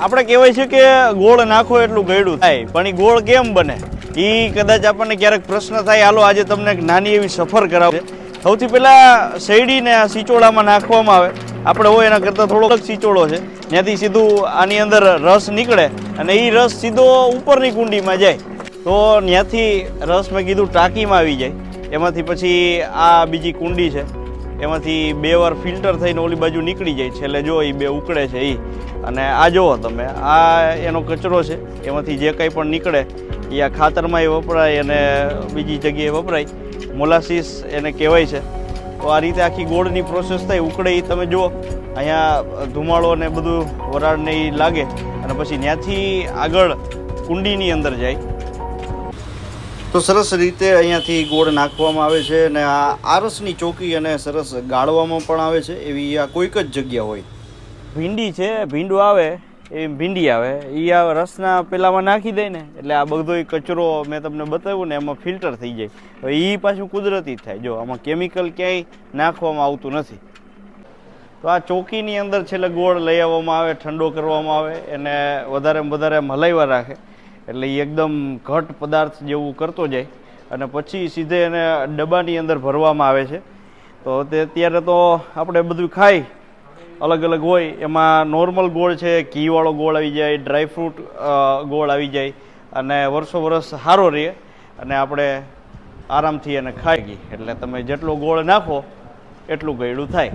આપણે કહેવાય છે કે ગોળ નાખો એટલું ગયડું થાય, પણ એ ગોળ કેમ બને? એ કદાચ આપણને ક્યારેક પ્રશ્ન થાય, હાલો, આજે તમને એક નાની એવી સફર કરાવે. સૌથી પહેલાં શેરડીને આ સિચોડામાં નાખવામાં આવે. આપણે હોય એના કરતાં થોડો અલગ સિચોડો છે. ત્યાંથી સીધું આની અંદર રસ નીકળે અને એ રસ સીધો ઉપરની કુંડીમાં જાય. તો ત્યાંથી રસ મેં કીધું ટાંકીમાં આવી જાય. એમાંથી પછી આ બીજી કુંડી છે. એમાંથી બે વાર ફિલ્ટર થઈને ઓલી બાજુ નીકળી જાય. છેલ્લે જો એ બે ઉકળે છે એ અને આ જુઓ તમે, આ એનો કચરો છે. એમાંથી જે કંઈ પણ નીકળે એ આ ખાતરમાંય વપરાય અને બીજી જગ્યાએ વપરાય. મોલાસીસ એને કહેવાય છે. તો આ રીતે આખી ગોળની પ્રોસેસ થાય, ઉકળે એ તમે જુઓ, અહીંયા ધુમાડો ને બધું વરાળને એ લાગે. અને પછી ત્યાંથી આગળ કુંડીની અંદર જાય. તો સરસ રીતે અહીંયાથી ગોળ નાખવામાં આવે છે અને આ આરસની ચોકી અને સરસ ગાળવામાં પણ આવે છે એવી આ કોઈક જ જગ્યા હોય. ભીંડી છે, ભીંડું આવે, એ ભીંડી આવે. એ આ રસના પેલામાં નાખી દે ને, એટલે આ બધો કચરો મેં તમને બતાવ્યું ને, એમાં ફિલ્ટર થઈ જાય. હવે એ પાછું કુદરતી થાય. જો, આમાં કેમિકલ ક્યાંય નાખવામાં આવતું નથી. તો આ ચોકીની અંદર છેલ્લે ગોળ લઈ આવવામાં આવે, ઠંડો કરવામાં આવે, એને વધારે વધારે હલાવ્યા રાખે. એટલે એ એકદમ ઘટ પદાર્થ જેવું કરતો જાય. અને પછી સીધે એને ડબ્બાની અંદર ભરવામાં આવે છે. તો તે અત્યારે તો આપણે બધું ખાઈ, અલગ અલગ હોય, એમાં નોર્મલ ગોળ છે, ઘીવાળો ગોળ આવી જાય ડ્રાયફ્રૂટ ગોળ આવી જાય, અને વર્ષો વર્ષ સારો રહે. અને આપણે આરામથી એને ખાઈ ગઈ. એટલે તમે જેટલો ગોળ નાખો, એટલું ગયડું થાય.